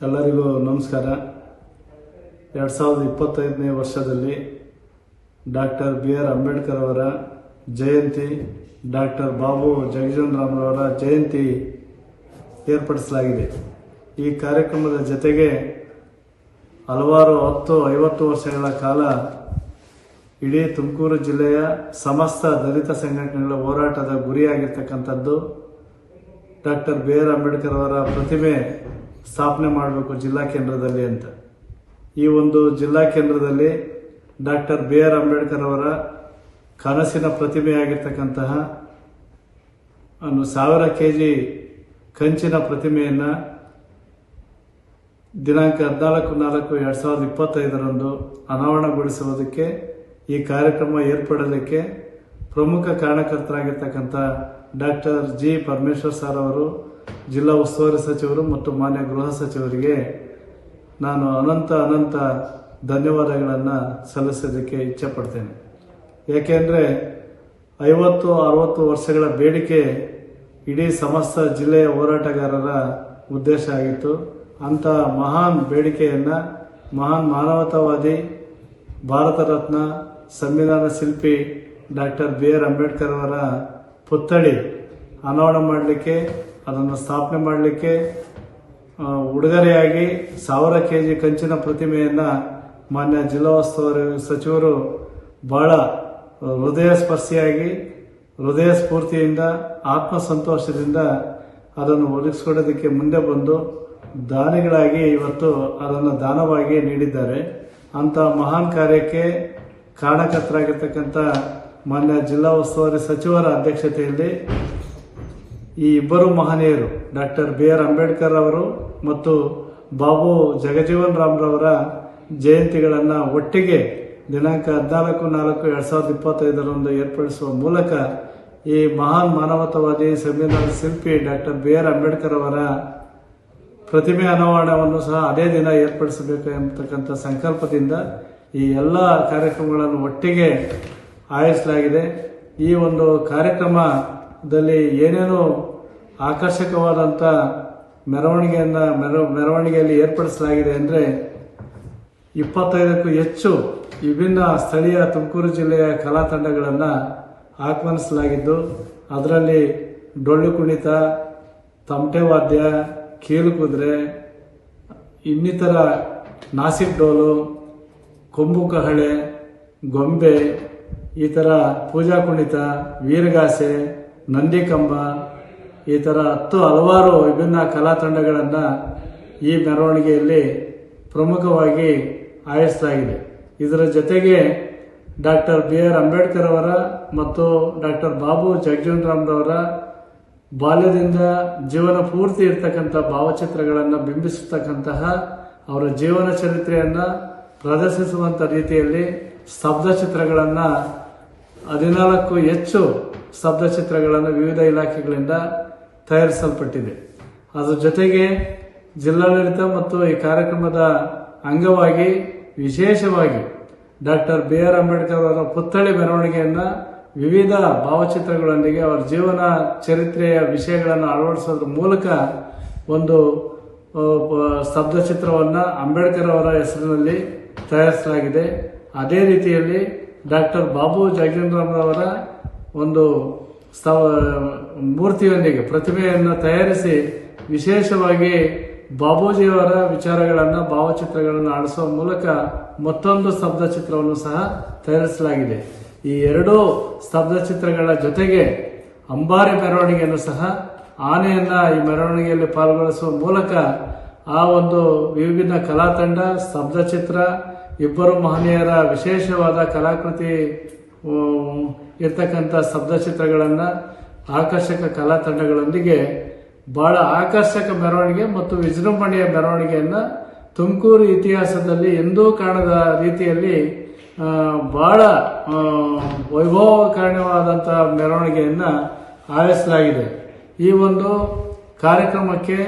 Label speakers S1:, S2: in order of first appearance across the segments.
S1: ಎಲ್ಲರಿಗೂ ನಮಸ್ಕಾರ. ಎರಡು ಸಾವಿರದ ಇಪ್ಪತ್ತೈದನೇ ವರ್ಷದಲ್ಲಿ ಡಾಕ್ಟರ್ ಬಿ ಆರ್ ಅಂಬೇಡ್ಕರ್ ಅವರ ಜಯಂತಿ, ಡಾಕ್ಟರ್ ಬಾಬು ಜಗಜೀವನರಾಮ್ರವರ ಜಯಂತಿ ಏರ್ಪಡಿಸಲಾಗಿದೆ. ಈ ಕಾರ್ಯಕ್ರಮದ ಜೊತೆಗೆ ಹಲವಾರು ಹತ್ತು, ಐವತ್ತು ವರ್ಷಗಳ ಕಾಲ ಇಡೀ ತುಮಕೂರು ಜಿಲ್ಲೆಯ ಸಮಸ್ತ ದಲಿತ ಸಂಘಟನೆಗಳ ಹೋರಾಟದ ಗುರಿಯಾಗಿರ್ತಕ್ಕಂಥದ್ದು ಡಾಕ್ಟರ್ ಬಿ ಆರ್ ಅಂಬೇಡ್ಕರ್ ಅವರ ಪ್ರತಿಮೆ ಸ್ಥಾಪನೆ ಮಾಡಬೇಕು ಜಿಲ್ಲಾ ಕೇಂದ್ರದಲ್ಲಿ ಅಂತ. ಈ ಒಂದು ಜಿಲ್ಲಾ ಕೇಂದ್ರದಲ್ಲಿ ಡಾಕ್ಟರ್ ಬಿ ಆರ್ ಅಂಬೇಡ್ಕರ್ ಅವರ ಕನಸಿನ ಪ್ರತಿಮೆಯಾಗಿರ್ತಕ್ಕಂತಹ ಸಾವಿರ ಕೆ ಜಿ ಕಂಚಿನ ಪ್ರತಿಮೆಯನ್ನು ದಿನಾಂಕ ಹದಿನಾಲ್ಕು ನಾಲ್ಕು ಎರಡು ಸಾವಿರದ ಇಪ್ಪತ್ತೈದರಂದು ಅನಾವರಣಗೊಳಿಸುವುದಕ್ಕೆ ಈ ಕಾರ್ಯಕ್ರಮ ಏರ್ಪಡಲಿಕ್ಕೆ ಪ್ರಮುಖ ಕಾರಣಕರ್ತರಾಗಿರ್ತಕ್ಕಂಥ ಡಾಕ್ಟರ್ ಜಿ. ಪರಮೇಶ್ವರ್ ಸರ್ ಅವರು ಜಿಲ್ಲಾ ಉಸ್ತುವಾರಿ ಸಚಿವರು ಮತ್ತು ಮಾನ್ಯ ಗೃಹ ಸಚಿವರಿಗೆ ನಾನು ಅನಂತ ಅನಂತ ಧನ್ಯವಾದಗಳನ್ನು ಸಲ್ಲಿಸೋದಕ್ಕೆ ಇಚ್ಛೆಪಡ್ತೇನೆ. ಏಕೆಂದರೆ ಐವತ್ತು, ಅರವತ್ತು ವರ್ಷಗಳ ಬೇಡಿಕೆ ಇಡೀ ಸಮಸ್ತ ಜಿಲ್ಲೆಯ ಹೋರಾಟಗಾರರ ಉದ್ದೇಶ ಆಗಿತ್ತು. ಅಂಥ ಮಹಾನ್ ಬೇಡಿಕೆಯನ್ನು, ಮಹಾನ್ ಮಾನವತಾವಾದಿ ಭಾರತ ರತ್ನ ಸಂವಿಧಾನ ಶಿಲ್ಪಿ ಡಾಕ್ಟರ್ ಬಿ ಆರ್ ಅಂಬೇಡ್ಕರ್ ಅವರ ಪುತ್ಥಳಿ ಅನಾವರಣ ಮಾಡಲಿಕ್ಕೆ ಅದನ್ನು ಸ್ಥಾಪನೆ ಮಾಡಲಿಕ್ಕೆ ಉಡುಗೊರೆಯಾಗಿ ಸಾವಿರ ಕೆ ಜಿ ಕಂಚಿನ ಪ್ರತಿಮೆಯನ್ನು ಮಾನ್ಯ ಜಿಲ್ಲಾ ಉಸ್ತುವಾರಿ ಸಚಿವರು ಬಹಳ ಹೃದಯ ಸ್ಪರ್ಶಿಯಾಗಿ ಹೃದಯ ಸ್ಫೂರ್ತಿಯಿಂದ, ಆತ್ಮಸಂತೋಷದಿಂದ ಅದನ್ನು ಒದಗಿಸ್ಕೊಡೋದಕ್ಕೆ ಮುಂದೆ ಬಂದು ದಾನಿಗಳಾಗಿ ಇವತ್ತು ಅದನ್ನು ದಾನವಾಗಿ ನೀಡಿದ್ದಾರೆ. ಅಂಥ ಮಹಾನ್ ಕಾರ್ಯಕ್ಕೆ ಕಾರಣಕರ್ತರಾಗಿರ್ತಕ್ಕಂಥ ಮಾನ್ಯ ಜಿಲ್ಲಾ ಉಸ್ತುವಾರಿ ಸಚಿವರ ಅಧ್ಯಕ್ಷತೆಯಲ್ಲಿ ಈ ಇಬ್ಬರು ಮಹನೀಯರು ಡಾಕ್ಟರ್ ಬಿ ಆರ್ ಅಂಬೇಡ್ಕರ್ ಅವರು ಮತ್ತು ಬಾಬು ಜಗಜೀವನ್ ರಾಮ್ರವರ ಜಯಂತಿಗಳನ್ನು ಒಟ್ಟಿಗೆ ದಿನಾಂಕ ಹದಿನಾಲ್ಕು ನಾಲ್ಕು ಎರಡು ಸಾವಿರದ ಇಪ್ಪತ್ತೈದರಂದು ಏರ್ಪಡಿಸುವ ಮೂಲಕ ಈ ಮಹಾನ್ ಮಾನವತಾವಾದಿ ಸಂವಿಧಾನ ಶಿಲ್ಪಿ ಡಾಕ್ಟರ್ ಬಿ ಆರ್ ಅಂಬೇಡ್ಕರ್ ಅವರ ಪ್ರತಿಮೆ ಅನಾವರಣವನ್ನು ಸಹ ಅದೇ ದಿನ ಏರ್ಪಡಿಸಬೇಕು ಎಂಬತಕ್ಕಂಥ ಸಂಕಲ್ಪದಿಂದ ಈ ಎಲ್ಲ ಕಾರ್ಯಕ್ರಮಗಳನ್ನು ಒಟ್ಟಿಗೆ ಆಯೋಜಿಸಲಾಗಿದೆ. ಈ ಒಂದು ಕಾರ್ಯಕ್ರಮದಲ್ಲಿ ಏನೇನು ಆಕರ್ಷಕವಾದಂಥ ಮೆರವಣಿಗೆಯನ್ನು ಮೆರ, ಮೆರವಣಿಗೆಯಲ್ಲಿ ಏರ್ಪಡಿಸಲಾಗಿದೆ ಅಂದರೆ ಇಪ್ಪತ್ತೈದಕ್ಕೂ ಹೆಚ್ಚು ವಿಭಿನ್ನ ಸ್ಥಳೀಯ ತುಮಕೂರು ಜಿಲ್ಲೆಯ ಕಲಾ ತಂಡಗಳನ್ನು ಆಹ್ವಾನಿಸಲಾಗಿದ್ದು, ಅದರಲ್ಲಿ ಡೊಳ್ಳು ಕುಣಿತ, ತಮಟೆ ವಾದ್ಯ, ಕೀಲು ಕುದುರೆ, ಇನ್ನಿತರ ನಾಸಿಕ್ ಡೋಲು, ಕೊಂಬು ಕಹಳೆ, ಗೊಂಬೆ, ಈ ಥರ ಪೂಜಾ ಕುಣಿತ, ವೀರಗಾಸೆ ನಂದಿಕಂಬ, ಈ ಥರ ಹತ್ತು ಹಲವಾರು ವಿಭಿನ್ನ ಕಲಾ ತಂಡಗಳನ್ನು ಈ ಮೆರವಣಿಗೆಯಲ್ಲಿ ಪ್ರಮುಖವಾಗಿ ಆಯೋಜಿಸಲಾಗಿದೆ ಇದರ ಜೊತೆಗೆ ಡಾಕ್ಟರ್ ಬಿ ಆರ್ ಅಂಬೇಡ್ಕರ್ ಅವರ ಮತ್ತು ಡಾಕ್ಟರ್ ಬಾಬು ಜಗಜೀವನ್ ರಾಮ್ರವರ ಬಾಲ್ಯದಿಂದ ಜೀವನ ಪೂರ್ತಿ ಇರ್ತಕ್ಕಂಥ ಭಾವಚಿತ್ರಗಳನ್ನು ಬಿಂಬಿಸತಕ್ಕಂತಹ ಅವರ ಜೀವನ ಚರಿತ್ರೆಯನ್ನು ಪ್ರದರ್ಶಿಸುವಂಥ ರೀತಿಯಲ್ಲಿ ಸ್ತಬ್ಧ ಚಿತ್ರಗಳನ್ನು ಹದಿನಾಲ್ಕು ಹೆಚ್ಚು ಸ್ತಬ್ಧ ಚಿತ್ರಗಳನ್ನು ವಿವಿಧ ಇಲಾಖೆಗಳಿಂದ ತಯಾರಿಸಲ್ಪಟ್ಟಿದೆ. ಅದರ ಜೊತೆಗೆ ಜಿಲ್ಲಾಡಳಿತ ಮತ್ತು ಈ ಕಾರ್ಯಕ್ರಮದ ಅಂಗವಾಗಿ ವಿಶೇಷವಾಗಿ ಡಾಕ್ಟರ್ ಬಿ ಆರ್ ಅಂಬೇಡ್ಕರ್ ಅವರ ಪುತ್ಥಳಿ ಮೆರವಣಿಗೆಯನ್ನು ವಿವಿಧ ಭಾವಚಿತ್ರಗಳೊಂದಿಗೆ ಅವರ ಜೀವನ ಚರಿತ್ರೆಯ ವಿಷಯಗಳನ್ನು ಅಳವಡಿಸೋದ್ರ ಮೂಲಕ ಒಂದು ಆ, ಪ- ಸ್ತಬ್ಧ ಚಿತ್ರವನ್ನು ಅಂಬೇಡ್ಕರ್ ಅವರ ಹೆಸರಿನಲ್ಲಿ ತಯಾರಿಸಲಾಗಿದೆ. ಅದೇ ರೀತಿಯಲ್ಲಿ ಡಾಕ್ಟರ್ ಬಾಬು ಜಗಜೀವನರಾಮ್ರವರ ಒಂದು ಸ್ತವ, ಮೂರ್ತಿಯೊಂದಿಗೆ ಪ್ರತಿಮೆಯನ್ನು ತಯಾರಿಸಿ ವಿಶೇಷವಾಗಿ ಬಾಬೂಜಿಯವರ ವಿಚಾರಗಳನ್ನು, ಭಾವಚಿತ್ರಗಳನ್ನು ಆಡಿಸುವ ಮೂಲಕ ಮತ್ತೊಂದು ಸ್ತಬ್ಧ ಚಿತ್ರವನ್ನು ಸಹ ತಯಾರಿಸಲಾಗಿದೆ. ಈ ಎರಡೂ ಸ್ತಬ್ಧ ಚಿತ್ರಗಳ ಜೊತೆಗೆ ಅಂಬಾರಿ ಮೆರವಣಿಗೆಯನ್ನು ಸಹ, ಆನೆಯನ್ನು ಈ ಮೆರವಣಿಗೆಯಲ್ಲಿ ಪಾಲ್ಗೊಳಿಸುವ ಮೂಲಕ ಆ ಒಂದು ವಿಭಿನ್ನ ಕಲಾ ತಂಡ ಸ್ತಬ್ಧ ಚಿತ್ರ ಇಬ್ಬರು ಮಹನೀಯರ ವಿಶೇಷವಾದ ಕಲಾಕೃತಿ ಇರ್ತಕ್ಕಂಥ ಶಬ್ದ ಚಿತ್ರಗಳನ್ನು ಆಕರ್ಷಕ ಕಲಾ ತಂಡಗಳೊಂದಿಗೆ ಬಹಳ ಆಕರ್ಷಕ ಮೆರವಣಿಗೆ ಮತ್ತು ವಿಜೃಂಭಣೆಯ ಮೆರವಣಿಗೆಯನ್ನ ತುಮಕೂರು ಇತಿಹಾಸದಲ್ಲಿ ಎಂದೂ ಕಾಣದ ರೀತಿಯಲ್ಲಿ ಬಹಳ ವೈಭವಕಾರಣವಾದಂಥ ಮೆರವಣಿಗೆಯನ್ನು ಆಯೋಜಿಸಲಾಗಿದೆ. ಈ ಒಂದು ಕಾರ್ಯಕ್ರಮಕ್ಕೆ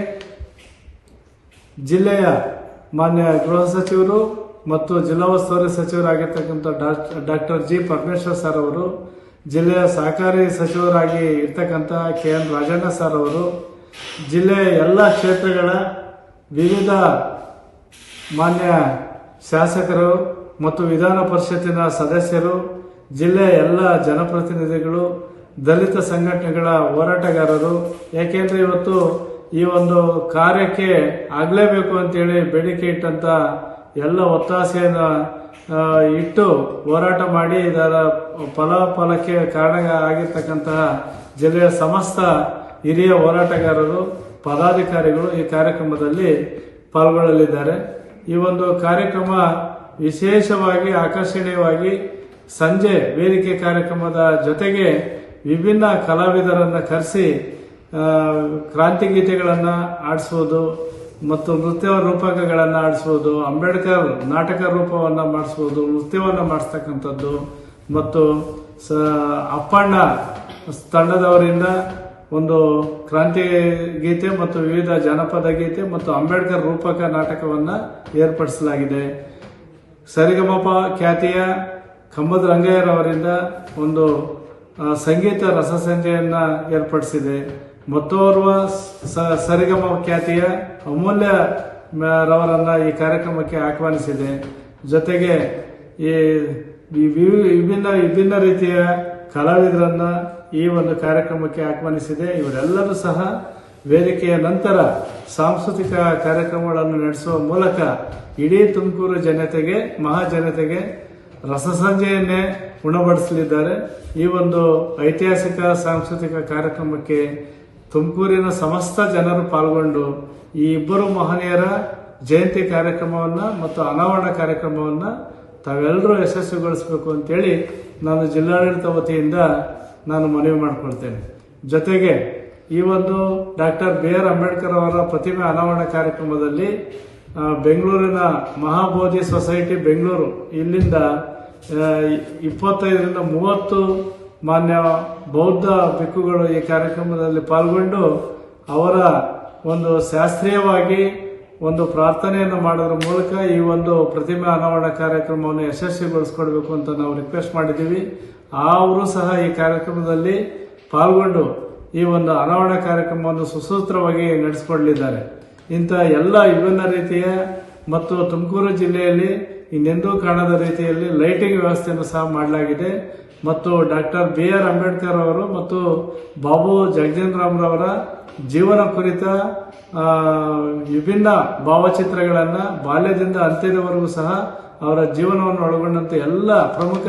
S1: ಜಿಲ್ಲೆಯ ಮಾನ್ಯ ಗೃಹ ಸಚಿವರು ಮತ್ತು ಜಿಲ್ಲಾ ಉಸ್ತುವಾರಿ ಸಚಿವರಾಗಿರ್ತಕ್ಕಂಥ ಡಾಕ್ಟರ್ ಜಿ ಪರಮೇಶ್ವರ್ ಸರ್ ಅವರು, ಜಿಲ್ಲೆಯ ಸಹಕಾರಿ ಸಚಿವರಾಗಿ ಇರ್ತಕ್ಕಂಥ ಕೆ ಎನ್ ರಾಜಣ್ಣ ಸರ್ ಅವರು, ಜಿಲ್ಲೆಯ ಎಲ್ಲ ಕ್ಷೇತ್ರಗಳ ವಿವಿಧ ಮಾನ್ಯ ಶಾಸಕರು ಮತ್ತು ವಿಧಾನ ಪರಿಷತ್ತಿನ ಸದಸ್ಯರು, ಜಿಲ್ಲೆಯ ಎಲ್ಲ ಜನಪ್ರತಿನಿಧಿಗಳು, ದಲಿತ ಸಂಘಟನೆಗಳ ಹೋರಾಟಗಾರರು, ಏಕೆಂದರೆ ಇವತ್ತು ಈ ಒಂದು ಕಾರ್ಯಕ್ಕೆ ಆಗಲೇಬೇಕು ಅಂತೇಳಿ ಬೇಡಿಕೆ ಇಟ್ಟಂತ ಎಲ್ಲ ಒತ್ತಾಸೆಯನ್ನು ಇಟ್ಟು ಹೋರಾಟ ಮಾಡಿ ಇದರ ಫಲ ಫಲಕ್ಕೆ ಕಾರಣ ಆಗಿರ್ತಕ್ಕಂತಹ ಜಿಲ್ಲೆಯ ಸಮಸ್ತ ಹಿರಿಯ ಹೋರಾಟಗಾರರು, ಪದಾಧಿಕಾರಿಗಳು ಈ ಕಾರ್ಯಕ್ರಮದಲ್ಲಿ ಪಾಲ್ಗೊಳ್ಳಲಿದ್ದಾರೆ. ಈ ಒಂದು ಕಾರ್ಯಕ್ರಮ ವಿಶೇಷವಾಗಿ ಆಕರ್ಷಣೀಯವಾಗಿ ಸಂಜೆ ವೇದಿಕೆ ಕಾರ್ಯಕ್ರಮದ ಜೊತೆಗೆ ವಿಭಿನ್ನ ಕಲಾವಿದರನ್ನು ಕರೆಸಿ ಕ್ರಾಂತಿ ಗೀತೆಗಳನ್ನು ಆಡಿಸುವುದು ಮತ್ತು ನೃತ್ಯ ರೂಪಕಗಳನ್ನು ಆಡಿಸ್ಬೋದು, ಅಂಬೇಡ್ಕರ್ ನಾಟಕ ರೂಪವನ್ನು ಮಾಡಿಸ್ಬೋದು, ನೃತ್ಯವನ್ನು ಮಾಡಿಸ್ತಕ್ಕಂಥದ್ದು, ಮತ್ತು ಸ, ಅಪ್ಪಣ್ಣ ತಂಡದವರಿಂದ ಒಂದು ಕ್ರಾಂತಿ ಗೀತೆ ಮತ್ತು ವಿವಿಧ ಜನಪದ ಗೀತೆ ಮತ್ತು ಅಂಬೇಡ್ಕರ್ ರೂಪಕ ನಾಟಕವನ್ನು ಏರ್ಪಡಿಸಲಾಗಿದೆ. ಸರಿಗಮಪ ಖ್ಯಾತಿಯ ಕಮ್ಮದ ರಂಗಯ್ಯರವರಿಂದ ಒಂದು ಸಂಗೀತ ರಸಸಂಜೆಯನ್ನು ಏರ್ಪಡಿಸಿದೆ. ಮತ್ತೋರ್ವ ಸರಿಗಮ ಖ್ಯಾತಿಯ ಅಮೂಲ್ಯ ರವರನ್ನ ಈ ಕಾರ್ಯಕ್ರಮಕ್ಕೆ ಆಹ್ವಾನಿಸಿದೆ. ಜೊತೆಗೆ ಈ ವಿಭಿನ್ನ ವಿಭಿನ್ನ ರೀತಿಯ ಕಲಾವಿದರನ್ನ ಈ ಒಂದು ಕಾರ್ಯಕ್ರಮಕ್ಕೆ ಆಹ್ವಾನಿಸಿದೆ. ಇವರೆಲ್ಲರೂ ಸಹ ವೇದಿಕೆಯ ನಂತರ ಸಾಂಸ್ಕೃತಿಕ ಕಾರ್ಯಕ್ರಮಗಳನ್ನು ನಡೆಸುವ ಮೂಲಕ ಇಡೀ ತುಮಕೂರು ಜನತೆಗೆ ಮಹಾಜನತೆಗೆ ರಸಸಂಜೆಯನ್ನೇ ಉಣಬಡಿಸಲಿದ್ದಾರೆ. ಈ ಒಂದು ಐತಿಹಾಸಿಕ, ಸಾಂಸ್ಕೃತಿಕ ಕಾರ್ಯಕ್ರಮಕ್ಕೆ ತುಮಕೂರಿನ ಸಮಸ್ತ ಜನರು ಪಾಲ್ಗೊಂಡು ಈ ಇಬ್ಬರು ಮಹನೀಯರ ಜಯಂತಿ ಕಾರ್ಯಕ್ರಮವನ್ನ ಮತ್ತು ಅನಾವರಣ ಕಾರ್ಯಕ್ರಮವನ್ನ ತಾವೆಲ್ಲರೂ ಯಶಸ್ವಿಗೊಳಿಸಬೇಕು ಅಂತೇಳಿ ನಾನು ಜಿಲ್ಲಾಡಳಿತ ವತಿಯಿಂದ ನಾನು ಮನವಿ ಮಾಡಿಕೊಳ್ತೇನೆ. ಜೊತೆಗೆ ಈ ಒಂದು ಡಾಕ್ಟರ್ ಬಿ ಆರ್ ಅಂಬೇಡ್ಕರ್ ಅವರ ಪ್ರತಿಮೆ ಅನಾವರಣ ಕಾರ್ಯಕ್ರಮದಲ್ಲಿ ಬೆಂಗಳೂರಿನ ಮಹಾಬೋಧಿ ಸೊಸೈಟಿ ಬೆಂಗಳೂರು ಇಲ್ಲಿಂದ ಇಪ್ಪತ್ತೈದರಿಂದ ಮೂವತ್ತು ಮಾನ್ಯ ಬೌದ್ಧ ಭಿಕ್ಕುಗಳು ಈ ಕಾರ್ಯಕ್ರಮದಲ್ಲಿ ಪಾಲ್ಗೊಂಡು ಅವರ ಒಂದು ಶಾಸ್ತ್ರೀಯವಾಗಿ ಒಂದು ಪ್ರಾರ್ಥನೆಯನ್ನು ಮಾಡೋದ್ರ ಮೂಲಕ ಈ ಒಂದು ಪ್ರತಿಮೆ ಅನಾವರಣ ಕಾರ್ಯಕ್ರಮವನ್ನು ಯಶಸ್ವಿಗೊಳಿಸ್ಕೊಡ್ಬೇಕು ಅಂತ ನಾವು ರಿಕ್ವೆಸ್ಟ್ ಮಾಡಿದ್ದೀವಿ. ಅವರು ಸಹ ಈ ಕಾರ್ಯಕ್ರಮದಲ್ಲಿ ಪಾಲ್ಗೊಂಡು ಈ ಒಂದು ಅನಾವರಣ ಕಾರ್ಯಕ್ರಮವನ್ನು ಸುಸೂತ್ರವಾಗಿ ನಡೆಸಿಕೊಡಲಿದ್ದಾರೆ. ಇಂಥ ಎಲ್ಲ ವಿಭಿನ್ನ ರೀತಿಯ ಮತ್ತು ತುಮಕೂರು ಜಿಲ್ಲೆಯಲ್ಲಿ ಇನ್ನೆಂದೂ ಕಾಣದ ರೀತಿಯಲ್ಲಿ ಲೈಟಿಂಗ್ ವ್ಯವಸ್ಥೆಯನ್ನು ಸಹ ಮಾಡಲಾಗಿದೆ. ಮತ್ತು ಡಾಕ್ಟರ್ ಬಿ ಆರ್ ಅಂಬೇಡ್ಕರ್ ಅವರು ಮತ್ತು ಬಾಬು ಜಗಜೀವನ್ ರಾಮ್ರವರ ಜೀವನ ಕುರಿತ ವಿಭಿನ್ನ ಭಾವಚಿತ್ರಗಳನ್ನು ಬಾಲ್ಯದಿಂದ ಅಂತ್ಯದವರೆಗೂ ಸಹ ಅವರ ಜೀವನವನ್ನು ಒಳಗೊಂಡಂತೆ ಎಲ್ಲ ಪ್ರಮುಖ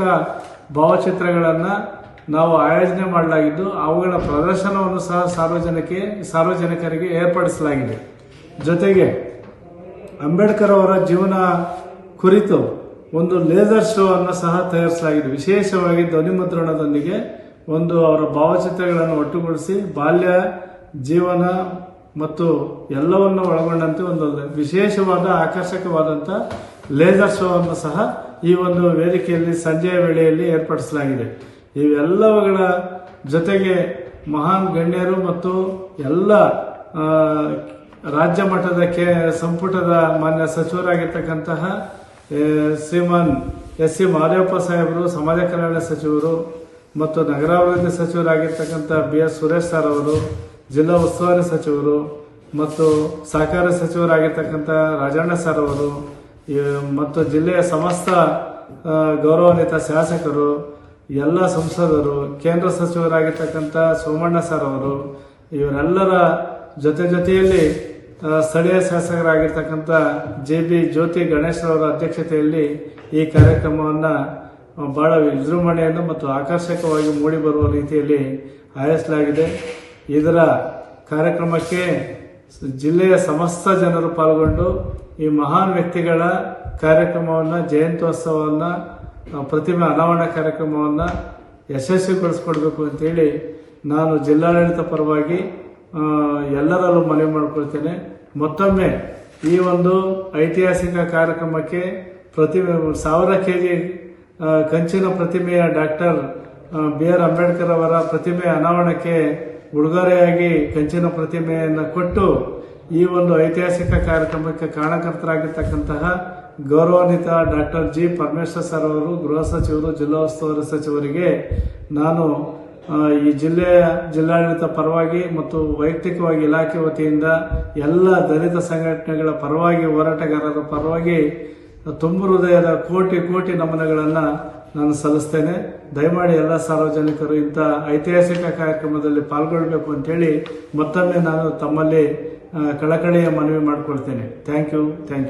S1: ಭಾವಚಿತ್ರಗಳನ್ನು ನಾವು ಆಯೋಜನೆ ಮಾಡಲಾಗಿದ್ದು, ಅವುಗಳ ಪ್ರದರ್ಶನವನ್ನು ಸಹ ಸಾರ್ವಜನಿಕೆ, ಸಾರ್ವಜನಿಕರಿಗೆ ಏರ್ಪಡಿಸಲಾಗಿದೆ. ಜೊತೆಗೆ ಅಂಬೇಡ್ಕರ್ ಅವರ ಜೀವನ ಕುರಿತು ಒಂದು ಲೇಸರ್ ಶೋ ಅನ್ನು ಸಹ ತಯಾರಿಸಲಾಗಿದೆ. ವಿಶೇಷವಾಗಿ ಧ್ವನಿಮುದ್ರಣದೊಂದಿಗೆ ಒಂದು ಅವರ ಭಾವಚಿತ್ರಗಳನ್ನು ಒಟ್ಟುಗೂಡಿಸಿ ಬಾಲ್ಯ, ಜೀವನ ಮತ್ತು ಎಲ್ಲವನ್ನು ಒಳಗೊಂಡಂತೆ ಒಂದು ವಿಶೇಷವಾದ ಆಕರ್ಷಕವಾದಂಥ ಲೇಸರ್ ಶೋ ಅನ್ನು ಸಹ ಈ ಒಂದು ವೇದಿಕೆಯಲ್ಲಿ ಸಂಜೆಯ ವೇಳೆಯಲ್ಲಿ ಏರ್ಪಡಿಸಲಾಗಿದೆ. ಇವೆಲ್ಲವುಗಳ ಜೊತೆಗೆ ಮಹಾನ್ ಗಣ್ಯರು ಮತ್ತು ಎಲ್ಲ ರಾಜ್ಯ ಮಟ್ಟದ ಕೆ, ಸಂಪುಟದ ಮಾನ್ಯ ಸಚಿವರಾಗಿರ್ತಕ್ಕಂತಹ ಶ್ರೀಮಾನ್ ಎಸ್ ಸಿ ಮಹದೇವಪ್ಪ ಸಾಹೇಬರು, ಸಮಾಜ ಕಲ್ಯಾಣ ಸಚಿವರು ಮತ್ತು ನಗರಾಭಿವೃದ್ಧಿ ಸಚಿವರಾಗಿರ್ತಕ್ಕಂಥ ಬಿ ಎಸ್ ಸುರೇಶ್ ಸರ್ ಅವರು, ಜಿಲ್ಲಾ ಉಸ್ತುವಾರಿ ಸಚಿವರು ಮತ್ತು ಸಹಕಾರ ಸಚಿವರಾಗಿರ್ತಕ್ಕಂಥ ರಾಜಣ್ಣ ಸರ್ ಅವರು ಮತ್ತು ಜಿಲ್ಲೆಯ ಸಮಸ್ತ ಗೌರವಾನ್ವಿತ ಶಾಸಕರು, ಎಲ್ಲ ಸಂಸದರು, ಕೇಂದ್ರ ಸಚಿವರಾಗಿರ್ತಕ್ಕಂಥ ಸೋಮಣ್ಣ ಸರ್ ಅವರು, ಇವರೆಲ್ಲರ ಜೊತೆ ಜೊತೆಯಲ್ಲಿ ಸ್ಥಳೀಯ ಶಾಸಕರಾಗಿರ್ತಕ್ಕಂಥ ಜೆ ಬಿ ಜ್ಯೋತಿ ಗಣೇಶ್ ಅವರ ಅಧ್ಯಕ್ಷತೆಯಲ್ಲಿ ಈ ಕಾರ್ಯಕ್ರಮವನ್ನು ಬಹಳ ವಿಜೃಂಭಣೆಯನ್ನು ಮತ್ತು ಆಕರ್ಷಕವಾಗಿ ಮೂಡಿ ಬರುವ ರೀತಿಯಲ್ಲಿ ಆಯೋಜಿಸಲಾಗಿದೆ. ಇದರ ಕಾರ್ಯಕ್ರಮಕ್ಕೆ ಜಿಲ್ಲೆಯ ಸಮಸ್ತ ಜನರು ಪಾಲ್ಗೊಂಡು ಈ ಮಹಾನ್ ವ್ಯಕ್ತಿಗಳ ಕಾರ್ಯಕ್ರಮವನ್ನು, ಜಯಂತ್ಯೋತ್ಸವವನ್ನು ಪ್ರತಿಮೆ ಅನಾವರಣ ಕಾರ್ಯಕ್ರಮವನ್ನು ಯಶಸ್ವಿಗೊಳಿಸ್ಕೊಡ್ಬೇಕು ಅಂತೇಳಿ ನಾನು ಜಿಲ್ಲಾಡಳಿತ ಪರವಾಗಿ ಎಲ್ಲರಲ್ಲೂ ಮನವಿ ಮಾಡ್ಕೊಳ್ತೇನೆ. ಮತ್ತೊಮ್ಮೆ ಈ ಒಂದು ಐತಿಹಾಸಿಕ ಕಾರ್ಯಕ್ರಮಕ್ಕೆ ಪ್ರತಿಮೆ ಸಾವಿರ ಕೆ ಜಿ ಕಂಚಿನ ಪ್ರತಿಮೆಯ ಡಾಕ್ಟರ್ ಬಿ ಆರ್ ಅಂಬೇಡ್ಕರ್ ಅವರ ಪ್ರತಿಮೆ ಅನಾವರಣಕ್ಕೆ ಉಡುಗೊರೆಯಾಗಿ ಕಂಚಿನ ಪ್ರತಿಮೆಯನ್ನು ಕೊಟ್ಟು ಈ ಒಂದು ಐತಿಹಾಸಿಕ ಕಾರ್ಯಕ್ರಮಕ್ಕೆ ಕಾರಣಕರ್ತರಾಗಿರ್ತಕ್ಕಂತಹ ಗೌರವಾನ್ವಿತ ಡಾಕ್ಟರ್ ಜಿ. ಪರಮೇಶ್ವರ್ ಸರ್ ಅವರು, ಗೃಹ ಸಚಿವರು, ಜಿಲ್ಲಾ ಉಸ್ತುವಾರಿ ಸಚಿವರಿಗೆ ನಾನು ಈ ಜಿಲ್ಲೆಯ ಜಿಲ್ಲಾಡಳಿತ ಪರವಾಗಿ ಮತ್ತು ವೈಯಕ್ತಿಕವಾಗಿ ಇಲಾಖೆ ವತಿಯಿಂದ ಎಲ್ಲ ದಲಿತ ಸಂಘಟನೆಗಳ ಪರವಾಗಿ, ಹೋರಾಟಗಾರರ ಪರವಾಗಿ ತುಂಬ ಹೃದಯದ ಕೋಟಿ ಕೋಟಿ ನಮನಗಳನ್ನು ನಾನು ಸಲ್ಲಿಸ್ತೇನೆ. ದಯಮಾಡಿ ಎಲ್ಲ ಸಾರ್ವಜನಿಕರು ಇಂಥ ಐತಿಹಾಸಿಕ ಕಾರ್ಯಕ್ರಮದಲ್ಲಿ ಪಾಲ್ಗೊಳ್ಳಬೇಕು ಅಂತೇಳಿ ಮತ್ತೊಮ್ಮೆ ನಾನು ತಮ್ಮಲ್ಲಿ ಕಳಕಳಿಯ ಮನವಿ ಮಾಡಿಕೊಳ್ತೇನೆ. Thank you thank you